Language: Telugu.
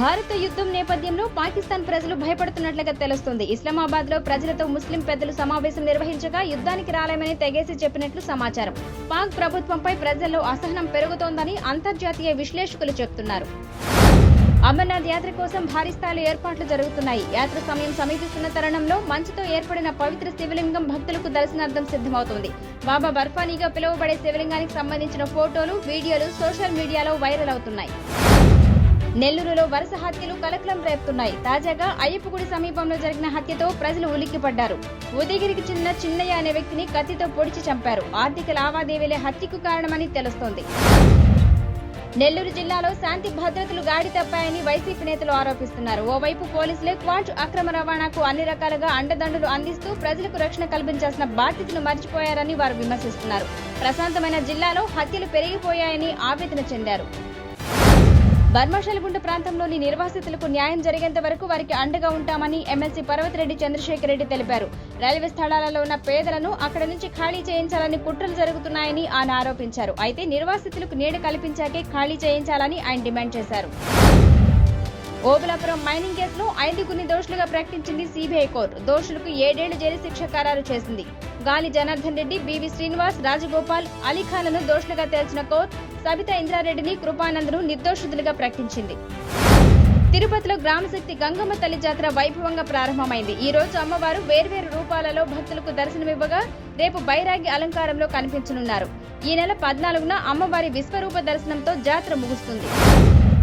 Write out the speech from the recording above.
భారత యుద్ధం నేపథ్యంలో పాకిస్తాన్ ప్రజలు భయపడుతున్నట్లుగా తెలుస్తుంది. ఇస్లామాబాద్లో ప్రజలతో ముస్లిం పెద్దలు సమావేశం నిర్వహించగా యుద్ధానికి రాలేమని తెగేసి చెప్పినట్లు సమాచారం. పాక్ ప్రభుత్వంపై ప్రజల్లో అసహనం పెరుగుతోందని అంతర్జాతీయ విశ్లేషకులు చెబుతున్నారు అమర్నాథ్ యాత్ర కోసం భారీ స్థాయిలో ఏర్పాట్లు జరుగుతున్నాయి. యాత్ర సమయం సమీపిస్తున్న తరుణంలో మంచుతో ఏర్పడిన పవిత్ర శివలింగం భక్తులకు దర్శనార్థం సిద్ధమవుతుంది. బాబా బర్ఫానీగా పిలువబడే శివలింగానికి సంబంధించిన ఫోటోలు వీడియోలు సోషల్ మీడియాలో వైరల్ అవుతున్నాయి. నెల్లూరులో వరుస హత్యలు కలకలం రేపుతున్నాయి. తాజాగా అయ్యప్పగుడి సమీపంలో జరిగిన హత్యతో ప్రజలు ఉలిక్కిపడ్డారు. ఉదయగిరికి చెందిన చిన్నయ్య అనే వ్యక్తిని కత్తితో పొడిచి చంపారు. ఆర్థిక లావాదేవీలే హత్యకు కారణమని తెలుస్తోంది. నెల్లూరు జిల్లాలో శాంతి భద్రతలు గాడి తప్పాయని వైసీపీ నేతలు ఆరోపిస్తున్నారు. ఓవైపు పోలీసులే క్వాంట్ అక్రమ రవాణాకు అన్ని రకాలుగా అండదండలు అందిస్తూ ప్రజలకు రక్షణ కల్పించాల్సిన బాధ్యతను మర్చిపోయారని వారు విమర్శిస్తున్నారు. ప్రశాంతమైన జిల్లాలో హత్యలు పెరిగిపోయాయని ఆవేదన చెందారు. బర్మాషాలగుంట ప్రాంతంలోని నిర్వాసితులకు న్యాయం జరిగేంత వరకు వారికి అండగా ఉంటామని ఎమ్మెల్సీ పర్వతిరెడ్డి చంద్రశేఖర్ రెడ్డి తెలిపారు. రైల్వే స్థలాలలో ఉన్న పేదలను అక్కడి నుంచి ఖాళీ చేయించాలని కుట్రలు జరుగుతున్నాయని ఆయన ఆరోపించారు. అయితే నిర్వాసితులకు నీడ కల్పించాకే ఖాళీ చేయించాలని ఆయన డిమాండ్ చేశారు. ఓబులాపురం మైనింగ్ కేసులో ఐదుగురిని దోషులుగా ప్రకటించింది సిబిఐ కోర్టు. దోషులకు ఏడేళ్ళు జైలు శిక్ష ఖరారు చేసింది. గాలి జనార్దన్ రెడ్డి బివి శ్రీనివాస్ రాజగోపాల్ అలీఖాన్లను దోషులుగా తేల్చిన కోర్టు సబితా ఇంద్రారెడ్డిని కృపానందను నిర్దోషితులుగా ప్రకటించింది. తిరుపతిలో గ్రామశక్తి గంగమ్మ తల్లి జాతర వైభవంగా ప్రారంభమైంది. ఈ రోజు అమ్మవారు వేర్వేరు రూపాలలో భక్తులకు దర్శనమివ్వగా రేపు బైరాగి అలంకారంలో కనిపించనున్నారు. ఈ నెల పద్నాలుగున అమ్మవారి విశ్వరూప దర్శనంతో జాతర ముగుస్తుంది.